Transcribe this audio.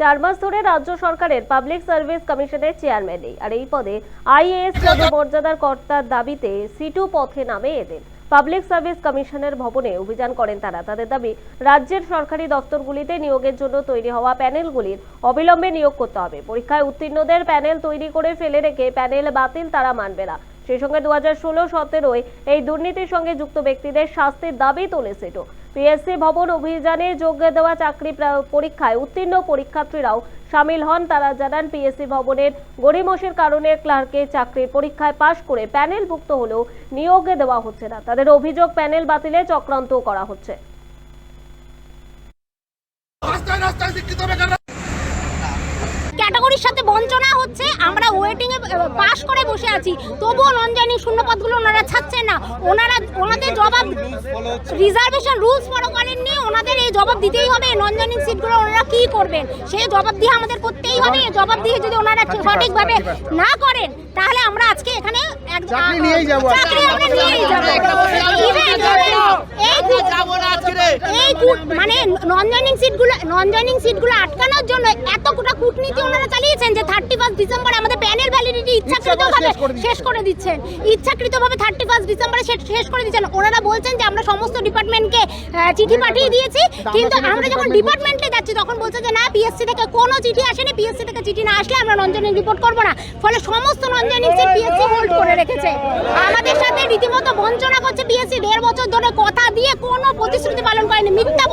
চার মাস ধরে রাজ্য সরকারের পাবলিক সার্ভিস কমিশনের চেয়ারম্যান নেই। আর এই পদে আইএএস পদে মর্যাদার কর্তার দাবিতে সিটু পথে নামে এদের। পাবলিক সার্ভিস কমিশনের ভবনে অভিযান করেন তারা। তাদের দাবি রাজ্যের সরকারি দপ্তরগুলিতে নিয়োগের জন্য তৈরি হওয়া প্যানেলগুলির অবিলম্বে নিয়োগ করতে হবে। পরীক্ষায় উত্তীর্ণদের প্যানেল তৈরি করে ফেলে রেখে প্যানেল বাতিল তারা মানবে না। সেই সঙ্গে দু হাজার ষোলো সতেরোয় এই দুর্নীতির সঙ্গে যুক্ত ব্যক্তিদের শাস্তির দাবি তোলে সেটো। পিএসসি ভবন অভিযানে যোগ দেওয়া চাকরি পরীক্ষায় উত্তীর্ণ পরীক্ষার্থীরাও সামিল হন। তারা জানান পিএসসি ভবনের গড়িমসের কারণে ক্লার্কের চাকরির পরীক্ষায় পাশ করে প্যানেলভুক্ত হলেও নিয়োগে দেওয়া হচ্ছে না। তাদের অভিযোগ প্যানেল বাতিলে চক্রান্ত করা হচ্ছে। ক্যাটাগরির সাথে বঞ্চনা হচ্ছে। পাস করে বসে আছি। তবুও নন জয়নিং শূন্য পদগুলো ওনারা ছাড়ছেন না। ওনারা ওনাদের জবাব রিজার্ভেশন রুলস ফলো করেননি। ওনাদের এই জবাব দিতেই হবে নন জয়নিং সিটগুলো ওনারা কি করবেন? সেই জবাব দিয়ে আমাদের করতেই হবে। জবাব দিয়ে যদি ওনারা সঠিকভাবে না করেন তাহলে আমরা আজকে এখানে চাকরি নিয়েই যাব। চাকরি আমরা নিয়েই যাব। এই এই মানে নন জয়নিং সিটগুলো নন জয়নিং সিটগুলো আটকানোর জন্য এত কোটা কূটনীতি ওনারা চালিয়েছেন যে থার্টি ফার্স্ট ডিসেম্বর ইচ্ছাকৃতভাবে শেষ করে দিচ্ছেন। ইচ্ছাকৃতভাবে থার্টি ফার্স্ট ডিসেম্বরে শেষ করে দিচ্ছেন। ওনারা বলছেন যে আমরা সমস্ত ডিপার্টমেন্টকে চিঠি পাঠিয়ে দিয়েছি কিন্তু আমরা যখন ডিপার্টমেন্টে যাচ্ছি তখন বলছে যে না পিএসসি থেকে কোনো চিঠি আসেনি পিএসসি থেকে চিঠি না আসলে আমরা নন রিপোর্ট করব না। ফলে সমস্ত নন সিট পিএসসি হোল্ড করে রেখেছে। আমাদের সাথে রীতিমতো বঞ্চনা করছে পিএসসি দেড় বছর ধরে কথা দিয়ে কোনো প্রতিশ্রুতি পালন করেনি মিথ্যা